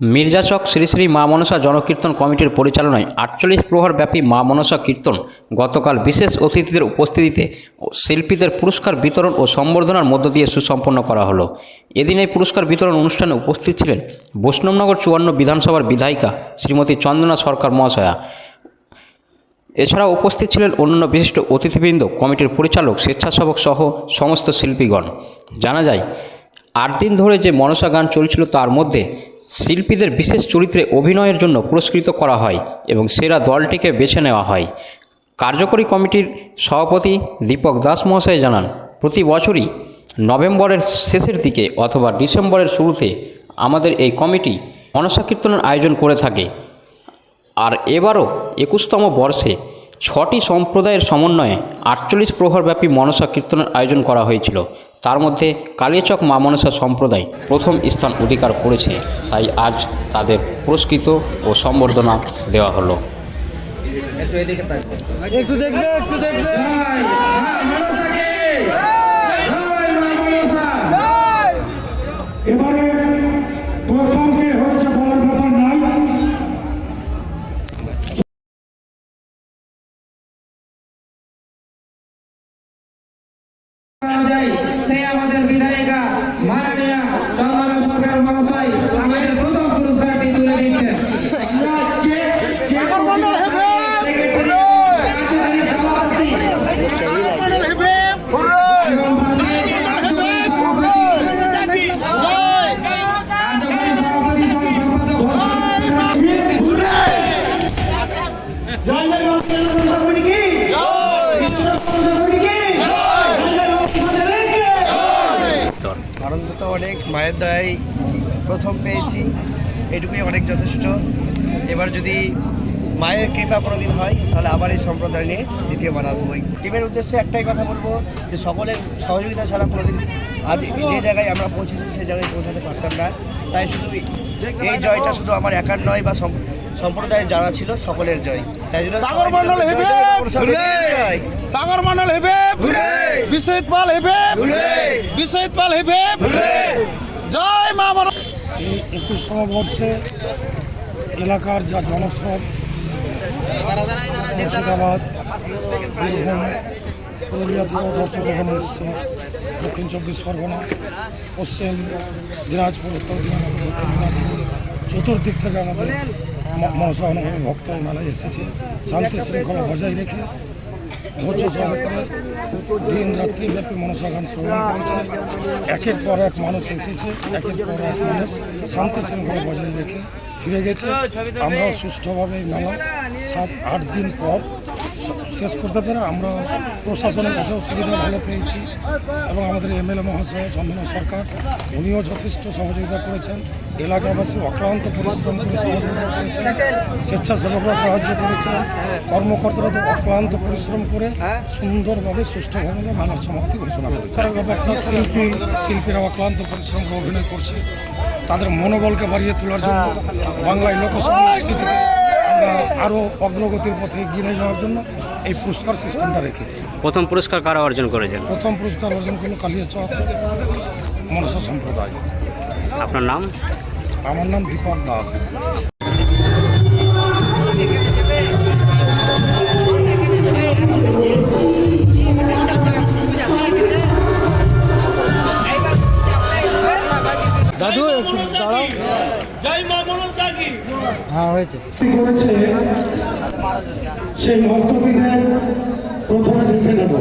মির্জাচক শ্রী শ্রী মা মনসা জনকীর্তন কমিটির পরিচালনায় আটচল্লিশ প্রহর ব্যাপী মা মনসা কীর্তন গতকাল বিশেষ অতিথিদের উপস্থিতিতে শিল্পীদের পুরস্কার বিতরণ ও সম্বর্ধনার মধ্য দিয়ে সুসম্পন্ন করা হলো। এদিন এই পুরস্কার বিতরণ অনুষ্ঠানে উপস্থিত ছিলেন বৈষ্ণবনগর চুয়ান্ন বিধানসভার বিধায়িকা শ্রীমতী চন্দনা সরকার মহাশয়া। এছাড়া উপস্থিত ছিলেন অন্যান্য বিশিষ্ট অতিথিবৃন্দ, কমিটির পরিচালক, স্বেচ্ছাসেবক সহ সমস্ত শিল্পীগণ। জানা যায় আট দিন ধরে যে মনসা গান চলছিল তার মধ্যে শিল্পীদের বিশেষ চরিত্রে অভিনয়ের জন্য পুরস্কৃত করা হয় এবং সেরা দলটিকে বেছে নেওয়া হয়। কার্যকরী কমিটির সভাপতি দীপক দাস মহাশয় জানান, প্রতি বছরই নভেম্বরের শেষের দিকে অথবা ডিসেম্বরের শুরুতে আমাদের এই কমিটি মনসা কীর্তনের আয়োজন করে থাকে। আর এবারও একুশতম বর্ষে ছটি সম্প্রদায়ের সমন্বয়ে আটচল্লিশ প্রহরব্যাপী মনসা কীর্তনের আয়োজন করা হয়েছিল। তার মধ্যে কালিয়াচক মা মনসা সম্প্রদায় প্রথম স্থান অধিকার করেছে তাই আজ তাদের পুরস্কৃত ও সম্বর্ধনা দেওয়া হল। একটু দেখবে একটু দেখবে। অনুযায়ী সে আমাদের বিধায়িকা মাননীয় তো অনেক মায়ের দয়ায় প্রথম পেয়েছি। এটুকুই অনেক যথেষ্ট। এবার যদি মায়ের কৃপা কোনোদিন হয় তাহলে আবার এই সম্প্রদায় নিয়ে দ্বিতীয়বার আসবোই টিমের উদ্দেশ্যে একটাই কথা বলব যে সকলের সহযোগিতা ছাড়া কোনোদিন আজ যে জায়গায় আমরা পৌঁছেছি সেই জায়গায় পৌঁছাতে পারতাম না। তাই শুধু এই জয়টা শুধু আমার একার নয় বা সম- সম্প্রদায়ের যারা ছিল সকলের জয়। তাই জন্য সাগর মণ্ডল হেবে সাগর মন্ডল হেবে বিশ্বজিৎ পাল হেবে বিশ্বজিৎ পাল হেবে জয় মা মন এই একুশতম বর্ষে এলাকার যা জনস্রোত মুর্শিদাবাদ বীরভূম পুরুলিয়া থেকেও দর্শক এখানে এসছে। দক্ষিণ চব্বিশ পরগনা পশ্চিম দিনাজপুর উত্তর দিনাজপুর দক্ষিণ দিনাজপুর চতুর্দিক থেকে আমাদের ম- মনসা অনুভবী ভক্ত এই মেলায় এসেছে। শান্তি শৃঙ্খলা বজায় রেখে ধৈর্য সহকারে দিন রাত্রি ব্যাপী মনসা গান শ্রবণ করেছে। একের পর এক মানুষ এসেছে, একের পর এক মানুষ শান্তি শৃঙ্খলা বজায় রেখে ফিরে গেছে। আমরাও সুষ্ঠুভাবে মেলা সাত, আট দিন পর শেষ করতে পেরে আমরা প্রশাসনের কাছেও সুবিধা ভালো পেয়েছি এবং আমাদের এমএলএ মহাশয়, চন্দনা সরকার, উনিও যথেষ্ট সহযোগিতা করেছেন। এলাকাবাসী অক্লান্ত পরিশ্রম করে সহযোগিতা করেছেন, স্বেচ্ছাসেবকরা সাহায্য করেছেন, কর্মকর্তারা তো অক্লান্ত পরিশ্রম করে সুন্দরভাবে সুষ্ঠুভাবে মেলার সমাপ্তি ঘোষণা করেছে। ব্যাপারটা শিল্পী শিল্পীরা অক্লান্ত পরিশ্রম করে অভিনয় করছে। তাদের মনোবলকে বাড়িয়ে তোলার জন্য বাংলায় লোকসংস্কৃতিকে আরও অগ্রগতির পথে গিয়ে যাওয়ার জন্য এই পুরস্কার সিস্টেমটা রেখেছি। প্রথম পুরস্কার কারা অর্জন করেছেন? প্রথম পুরস্কার অর্জন করল কালিয়াচক মনসা সম্প্রদায়। আপনার নাম? আমার নাম দীপক দাস। দাদু একটু দাঁড়াও। হ্যাঁ হয়েছে। করেছে সেই ভক্তদের প্রথমে দেখে নেব।